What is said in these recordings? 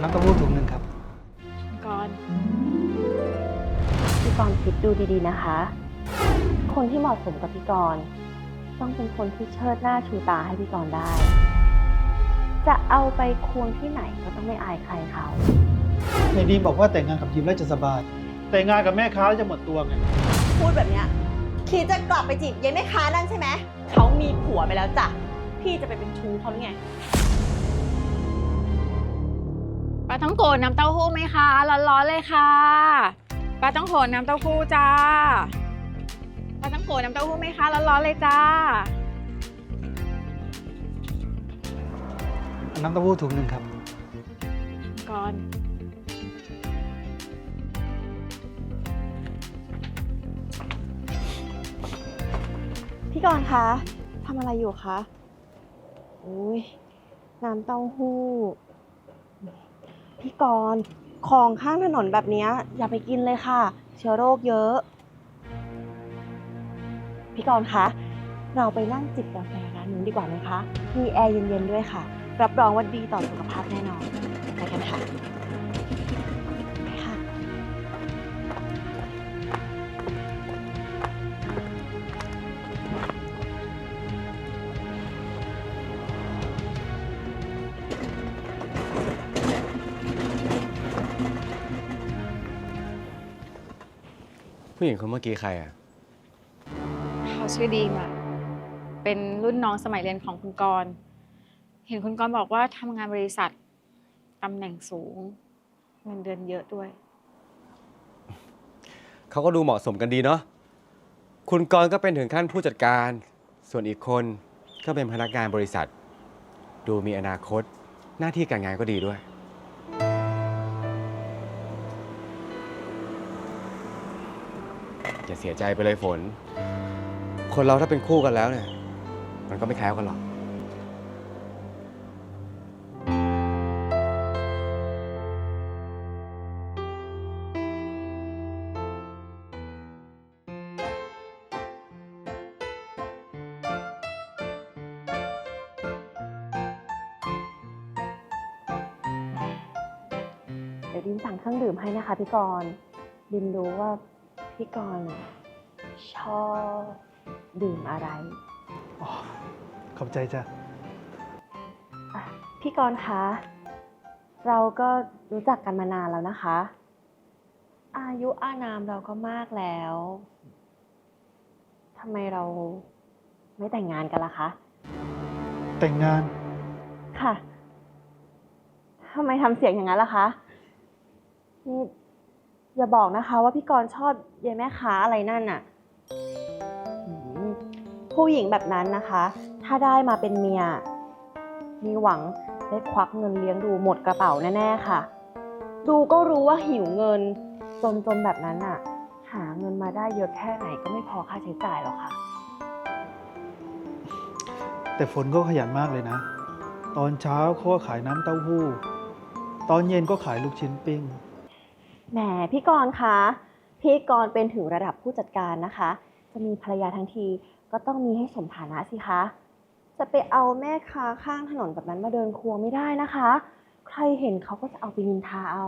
น้ำเต้าหู้ถุงหนึ่งครับ ก่อนพี่กรณ์คิดดูดีๆนะคะ คนที่เหมาะสมกับพี่กรณ์ต้องเป็นคนที่เชิดหน้าชูตาให้พี่กรณ์ได้ จะเอาไปควงที่ไหนก็ต้องไม่อายใครเขา ในดีมบอกว่าแต่งงานกับยิมแล้วจะสบาย แต่งงานกับแม่ค้าแล้วจะหมดตัวไง พูดแบบเนี้ยคิดจะกลับไปจีบยายแม่ค้านั่นใช่ไหม เขามีผัวไปแล้วจ้ะ พี่จะไปเป็นชู้เขาหรือไง ปลาต้องโกน้ำเต้าหู้ไหมคะ ร้อนๆเลยค่ะปลาต้องโกน้ำเต้าหู้จ้าปลาต้องโกน้ำเต้าหู้ไหมคะร้อนๆเลยจ้า น้ำเต้าหู้ถุงหนึ่งครับ ก่อน พี่กรณ์คะทำอะไรอยู่คะ อุ้ยน้ำเต้าหู้ พี่กรณ์ของข้างถนนแบบนี้อย่าไปกินเลยค่ะ เชื้อโรคเยอะ พี่กรณ์คะเราไปนั่งจิบกาแฟร้านนู้นดีกว่าไหมคะ มีแอร์เย็นๆด้วยค่ะ รับรองว่าดีต่อสุขภาพแน่นอน ไปกันค่ะ ผู้หญิงคนเมื่อกี้ใครอะ เขาชื่อดีมอะเป็นรุ่นน้องสมัยเรียนของคุณกรณ์เห็นคุณกรณ์บอกว่าทำงานบริษัทตำแหน่งสูง เงินเดือนเยอะด้วย เขาก็ดูเหมาะสมกันดีเนาะ คุณกรณ์ก็เป็นถึงขั้นผู้จัดการ ส่วนอีกคนก็เป็นพนักงานบริษัท ดูมีอนาคต หน้าที่การงานก็ดีด้วย อย่าเสียใจไปเลยฝน คนเราถ้าเป็นคู่กันแล้วเนี่ย มันก็ไม่แคล้วกันหรอก เดี๋ยวดิมสั่งเครื่องดื่มให้นะคะพี่กรณ์ดิมรู้ว่า พี่กรณ์ชอบดื่มอะไรอ๋อขอบใจจ้ะ อะพี่กรณ์คะ เราก็รู้จักกันมานานแล้วนะคะ อายุอานามเราก็มากแล้วทำไมเราไม่แต่งงานกันล่ะคะ แต่งงาน ค่ะทำไมทำเสียงอย่างนั้นล่ะคะนี่ อย่าบอกนะคะว่าพี่กรณ์ชอบยายแม่ค้าอะไรนั่นน่ะหืมผู้หญิงแบบนั้นนะคะ ถ้าได้มาเป็นเมีย มีหวังได้ควักเงินเลี้ยงดูหมดกระเป๋าแน่ๆค่ะ ดูก็รู้ว่าหิวเงินจนๆแบบนั้นน่ะ หาเงินมาได้เยอะแค่ไหนก็ไม่พอค่าใช้จ่ายหรอกค่ะ แต่ฝนก็ขยันมากเลยนะ ตอนเช้าเขาก็ขายน้ำเต้าหู้ ตอนเย็นก็ขายลูกชิ้นปิ้ง แหมพี่กรณ์คะพี่กรณ์เป็นถึงระดับผู้จัดการนะคะ จะมีภรรยาทั้งทีก็ต้องมีให้สมฐานะสิคะ จะไปเอาแม่ค้าข้างถนนแบบนั้นมาเดินครัวไม่ได้นะคะ ใครเห็นเขาก็จะเอาไปนินทาเอา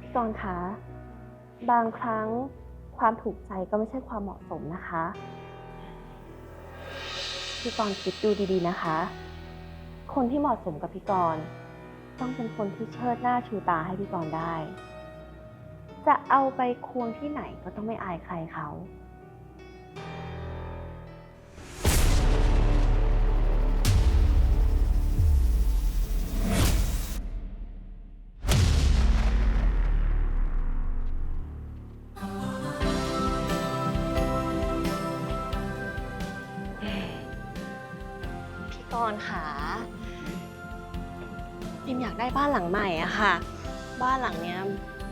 พี่กรณ์คะบางครั้งความถูกใจก็ไม่ใช่ความเหมาะสมนะคะ พี่กรณ์คิดดูดีๆนะคะ คนที่เหมาะสมกับพี่กรณ์ ต้องเป็นคนที่เชิดหน้าชูตาให้พี่กรณ์ได้ จะเอาไปควงที่ไหนก็ต้องไม่อายใครเขา พี่กรณ์ค่ะากได้บ้านหลังใหม่อะค่ะ บ้านหลังเนี้ย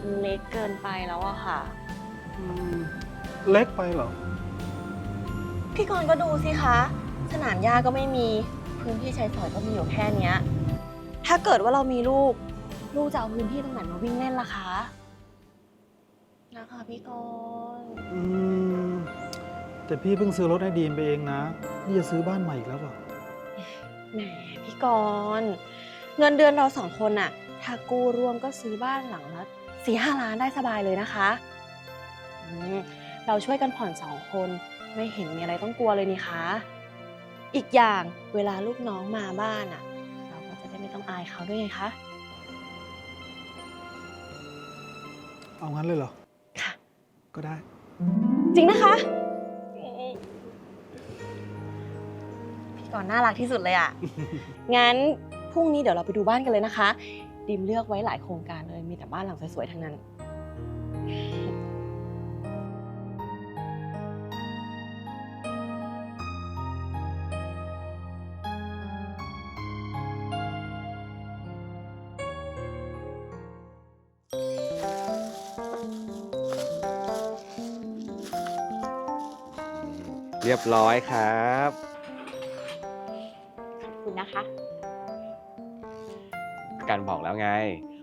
มันเล็กเกินไปแล้วอะค่ะ อืมเล็กไปเหรอ พี่กรณ์ก็ดูสิคะ สนามหญ้าก็ไม่มีพื้นที่ใช้สอยก็มีอยู่แค่เนี้ย ถ้าเกิดว่าเรามีลูก ลูกจะเอาพื้นที่ตรงไหนมาวิ่งเล่นล่ะคะ นะคะ พี่กรณ์อืม แต่พี่เพิ่งซื้อรถให้ดีมไปเองนะ นี่จะซื้อบ้านใหม่อีกแล้วเปล่าแหมพี่กรณ์ เงินเดือนเราสองคนอะถ้ากู้รวมก็ซื้อบ้านหลังละสี่ห้าล้านได้สบายเลยนะคะอืมเราช่วยกันผ่อนสองคน ไม่เห็นมีอะไรต้องกลัวเลยนี่คะ อีกอย่างเวลาลูกน้องมาบ้านอะเราก็จะได้ไม่ต้องอายเขาด้วยไงคะ เอางั้นเลยเหรอ ค่ะ ก็ได้ จริงนะคะ พี่กรณ์น่ารักที่สุดเลยอะงั้น พรุ่งนี้เดี๋ยวเราไปดูบ้านกันเลยนะคะ ดิมเลือกไว้หลายโครงการเลยมีแต่บ้านหลังสวยๆทั้งนั้น เรียบร้อยครับ ขอบคุณนะคะ กันบอกแล้วไง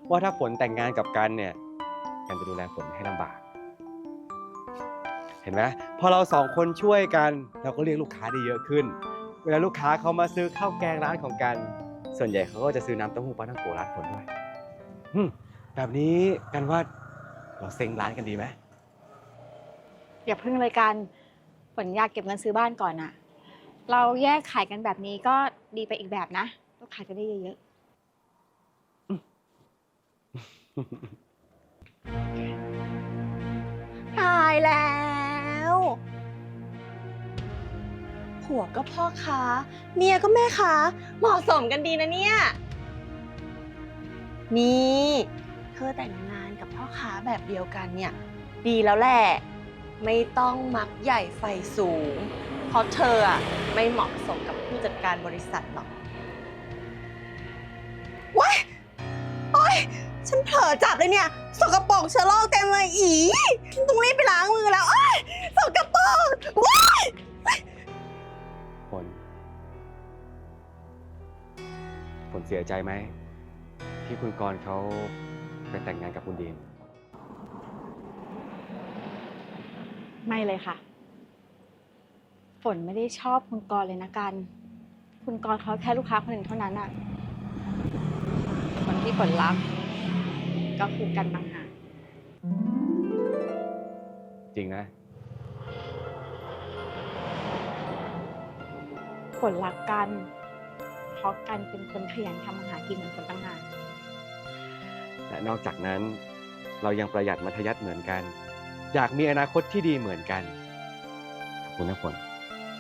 ว่าถ้าฝนแต่งงานกับกันเนี่ยกันจะดูแลฝนให้ลำบาก เห็นไหมพอเราสองคนช่วยกัน เราก็เรียกลูกค้าได้เยอะขึ้น เวลาลูกค้าเขามาซื้อข้าวแกงร้านของกัน ส่วนใหญ่เขาก็จะซื้อน้ำเต้าหู้ปลาท่องโกร้านฝนด้วยแบบนี้กันว่าเราเซ็งร้านกันดีไหมอย่าพึ่งเลยกันฝนอยากเก็บเงินซื้อบ้านก่อนอะเราแยกขายกันแบบนี้ก็ดีไปอีกแบบนะลูกค้าจะได้เยอะ ตายแล้ว ผัวก็พ่อค้า เมียก็แม่ค้า เหมาะสมกันดีนะเนี่ย นี่ เธอแต่งงานกับพ่อค้าแบบเดียวกันเนี่ย ดีแล้วแหละ ไม่ต้องมักใหญ่ไฟสูง เพราะเธออะไม่เหมาะสมกับผู้จัดการบริษัทหรอก เผลอจับเลยเนี่ย สกปรกเชื้อโรคเต็มเลยอีต้องรีบไปล้างมือแล้วโอ๊ยสกปรกว้ายฝนฝนเสียใจไหม ที่คุณกรณ์เขาไปแต่งงานกับคุณดีมๆไม่เลยค่ะ ฝนไม่ได้ชอบคุณกรณ์เลยนะกัน คุณกรณ์เขาแค่ลูกค้าคนหนึ่งเท่านั้นอะคนที่ฝนรัก ก็คือกันต่างหากจริงนะฝนรักกัน เพราะกันเป็นคนขยันทำอาหารกินเหมือนคนต่างหากและนอกจากนั้นเรายังประหยัดมัธยัติเหมือนกัน อยากมีอนาคตที่ดีเหมือนกันขอบคุณนะฝน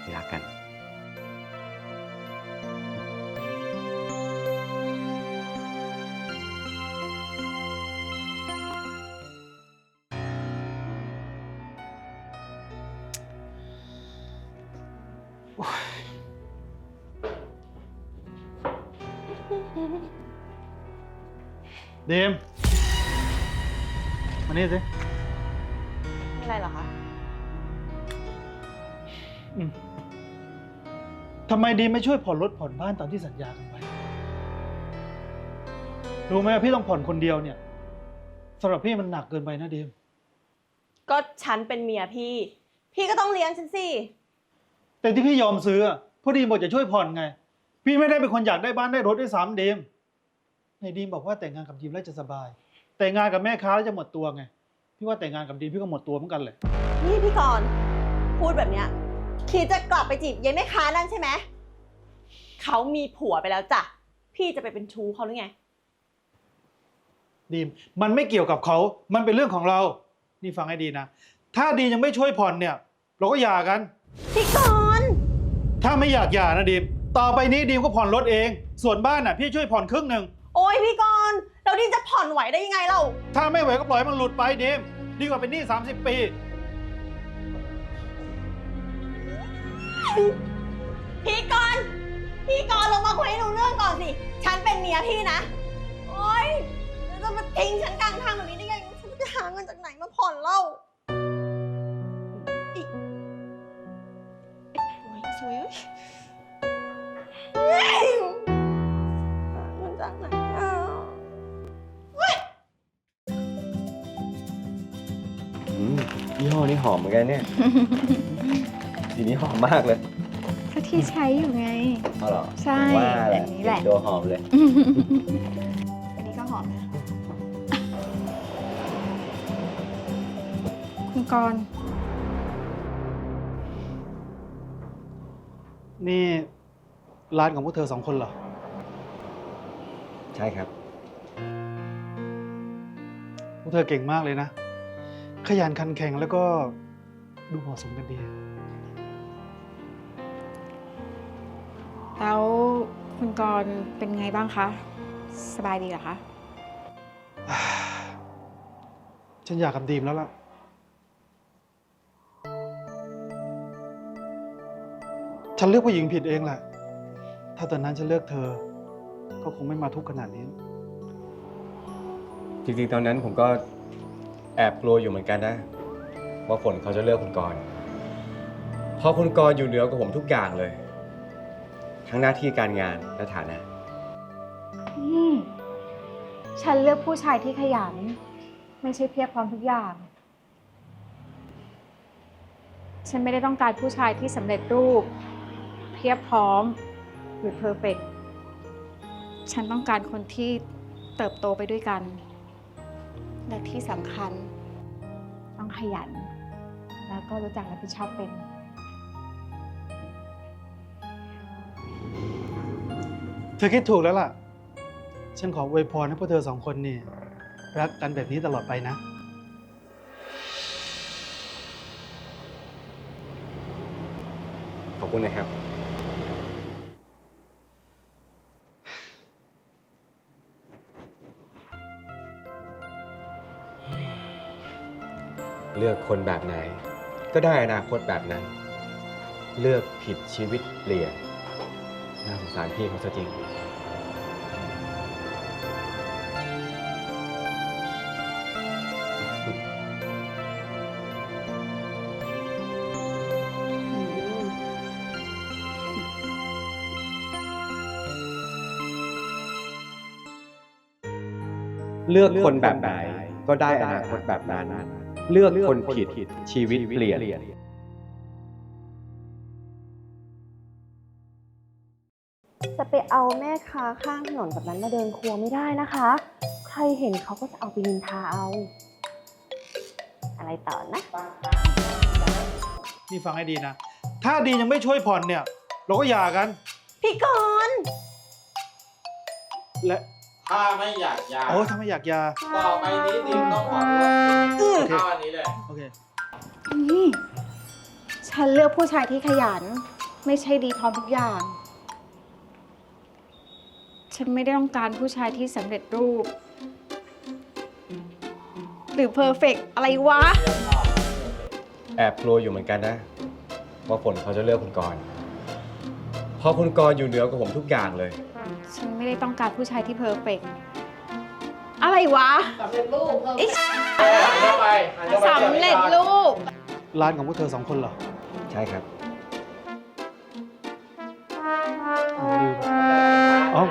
ที่รักกัน เดมมานี่สิอะไรเหรอคะ อืมทำไมดีมไม่ช่วยผ่อนรถผ่อนบ้านตามที่สัญญากันไว้ รู้ไหมว่าพี่ต้องผ่อนคนเดียวเนี่ยสำหรับพี่มันหนักเกินไปนะเดม ก็ฉันเป็นเมียพี่ พี่ก็ต้องเลี้ยงฉันสิ แต่ที่พี่ยอมซื้ออะเพราะดีมบอกจะช่วยผ่อนไง พี่ไม่ได้เป็นคนอยากได้บ้านได้รถด้วยซ้ำเดม ในดีมบอกว่าแต่งงานกับดีมแล้วจะสบาย แต่งงานกับแม่ค้าแล้วจะหมดตัวไง พี่ว่าแต่งงานกับดีมพี่ก็หมดตัวเหมือนกันเลยนี่พี่กรณ์พูดแบบเนี้ยคิดจะกลับไปจีบยายแม่ค้านั่นใช่ไหมเขามีผัวไปแล้วจ้ะพี่จะไปเป็นชู้เขาหรือไง ดีมมันไม่เกี่ยวกับเขา มันเป็นเรื่องของเรา นี่ฟังให้ดีนะ ถ้าดีมยังไม่ช่วยผ่อนเนี่ย เราก็หย่ากัน พี่กรณ์ถ้าไม่อยากหย่านะดีมต่อไปนี้ดีมก็ผ่อนรถเอง ส่วนบ้านน่ะพี่ช่วยผ่อนครึ่งหนึ่ง โอ้ยพี่กรณ์เราดินจะผ่อนไหวได้ยังไงเราถ้าไม่ไหวก็ปล่อยให้มันหลุดไปดีมดีกว่าเป็นหนี้30 ปี พี่กรณ์พี่กรณ์ลงมาคุยให้รู้เรื่องก่อนสิ ฉันเป็นเมียพี่นะ โอ๊ยแล้วจะมาทิ้งฉันกลางทางแบบนี้ได้ไงฉันจะหาเงินจากไหนมาผ่อนเล่าอีกโอ๊ยสวยเอืมยี่ห้อนี้หอมเหมือนกันเนี่ย สีนี้หอมมากเลยก็ที่ใช้อยู่ไง เอาเหรอใช่ว่าแหละอันนี้แหละ ตัวหอมเลย อันนี้ก็หอมนะ คุณกรณ์นี่ร้านของพวกเธอสองคนเหรอ ใช่ครับ พวกเธอเก่งมากเลยนะ ขยันขันแข็งแล้วก็ดูเหมาะสมกันดี แล้วคุณกรณ์เป็นไงบ้างคะ สบายดีเหรอคะ ฉันอยากกับดีมแล้วล่ะ ฉันเลือกผู้หญิงผิดเองแหละ ถ้าตอนนั้นฉันเลือกเธอ ก็คงไม่มาทุกข์ขนาดนี้ จริงๆ ตอนนั้นผมก็ แอบกลัวอยู่เหมือนกันนะ ว่าฝนเขาจะเลือกคุณกรณ์เพราะคุณกรณ์อยู่เหนือกว่าผมทุกอย่างเลย ทั้งหน้าที่การงานและฐานะนี่ฉันเลือกผู้ชายที่ขยัน ไม่ใช่เพียบพร้อมทุกอย่าง ฉันไม่ได้ต้องการผู้ชายที่สำเร็จรูป เพียบพร้อมหรือเพอร์เฟกฉันต้องการคนที่เติบโตไปด้วยกัน และที่สำคัญ ต้องขยัน แล้วก็รู้จักรับผิดชอบเป็นเธอคิดถูกแล้วล่ะ ฉันขออวยพรให้พวกเธอสองคนนี่ รักกันแบบนี้ตลอดไปนะ ขอบคุณนะครับ เลือกคนแบบไหน ก็ได้อนาคตแบบนั้น เลือกผิดชีวิตเปลี่ยน น่าสงสารพี่เขาซะจริง เลือกคนแบบไหนก็ได้อนาคตแบบนั้น เลือกคนผิดชีวิตเปลี่ยนจะไปเอาแม่ค้าข้างถนนแบบนั้นมาเดินครัวไม่ได้นะคะ ใครเห็นเขาก็จะเอาไปนินทาเอา อะไรต่อนะ นี่ฟังให้ดีนะ ถ้าดียังไม่ช่วยผ่อนเนี่ย เราก็หย่ากัน พี่กรณ์และ ถ้าไม่อยากยาโอ้ถ้าไม่อยากหย่าต่อไปนี้ดิมต้องขอโทษเท่าอันนี้เลย โอเคนี่ฉันเลือกผู้ชายที่ขยัน ไม่ใช่ดีพร้อมทุกอย่าง ฉันไม่ได้ต้องการผู้ชายที่สำเร็จรูป หรือเพอร์เฟกอะไรวะ แอบกลัวอยู่เหมือนกันนะ ว่าฝนเขาจะเลือกคุณกรณ์ เพราะคุณกรณ์อยู่เหนือกว่าผมทุกอย่างเลย ฉันไม่ได้ต้องการผู้ชายที่เพอร์เฟกอะไรวะสำเร็จรูปไอ้เข้าไปหันเข้าไปสำเร็จรูป ร้านของพวกเธอสองคนเหรอใช่ครับ อ๋อลืมอ๋อ